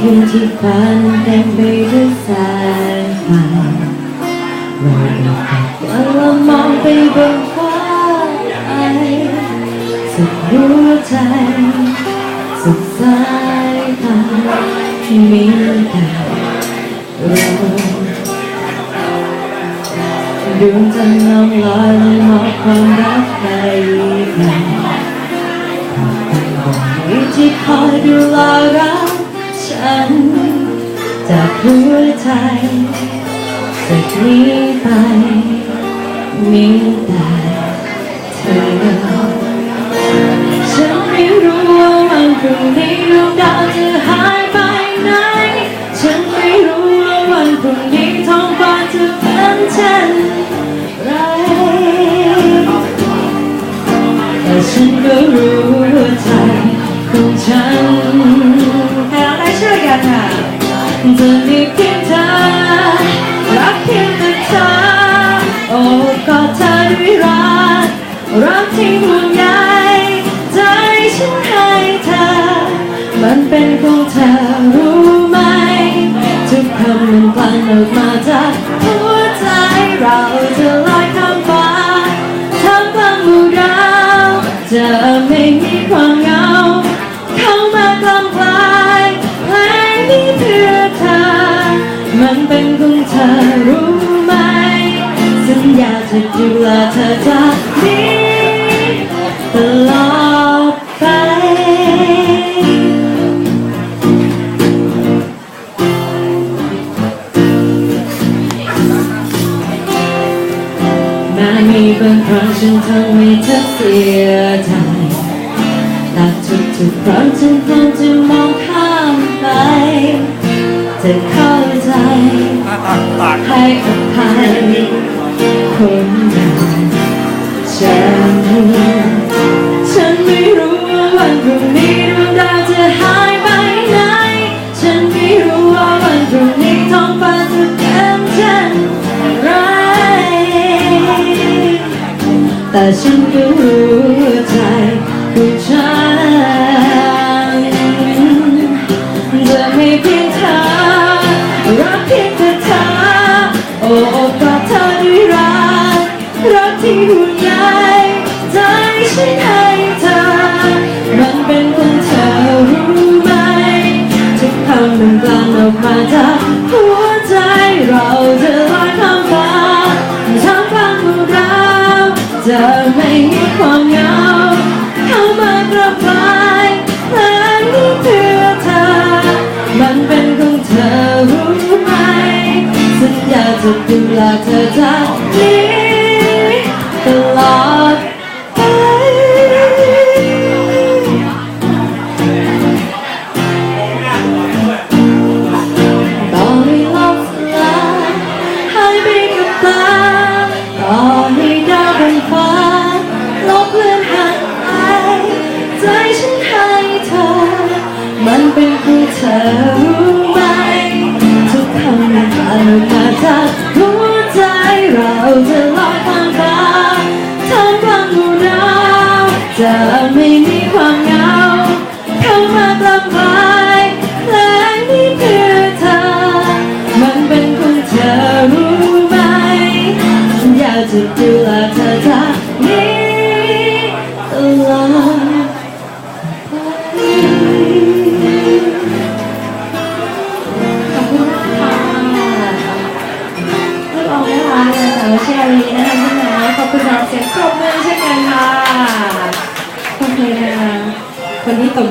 คืนที่ฝันเต็มไปด้วยแสงไฟเราได้แต่วันละมองไปบนฟ้าไอสุดหัวใจสุดสายตาที่มีแต่เราดวงจันทร์น้องลอยมอบความรักให้กันให้ที่คอยดูแลรัก ฉัน จากหัวใจจากนี้ไป มีแต่เธอฉันไม่รู้ว่าวันพรุ่งนี้ดวงดาวจะหายไปไหน ฉันไม่รู้ว่าวันพรุ่งนี้ท้องฟ้าจะเป็นเช่นไรแต่ฉันก็รู้ว่าใจของฉัน จะมีเพียงเธอรักเพียงแต่เธอโอ้กอดเธอด้วยรักรักที่ห่วงใยใจฉันให้เธอ มันเป็นของเธอรู้ไหม ทุกคำมันกลั่นออกมาจากหัวใจเราจะลอยข้าม เธอจากนี้ตลอดไปแม้มีบางครั้งฉันทำให้เธอเสียใจแต่ทุกๆครั้งฉันคงจะมองข้ามไปเธอเข้าใจให้ ฉันรู้ว่าใจของฉันจะไม่เพียงเธอรักเพียงแต่เธอโอ้กอดเธอด้วยรักรักที่ห่วงใยใจฉันให้เธอ มันเป็นของเธอรู้ไหมทุกคำมันกลั่นออกมาจากหัวใจเราจะลอยข้ามฟ้าท่ามกลางหมู่ดาจะ ดูแล ไม่มีความเหงาเข้ามากลางกายเพลงนี้เพื่อเธอ มันเป็นของเธอรู้ไหมฉันอยากจะดูแลเธอจากนี้ตลอดไปขอบคุณนะคะไม่ออกนะคะแต่ว่าเชอรี่นะคะพี่นขอบคุณสำหรับเสียงปรบมือเช่นกันค่ะ ขอ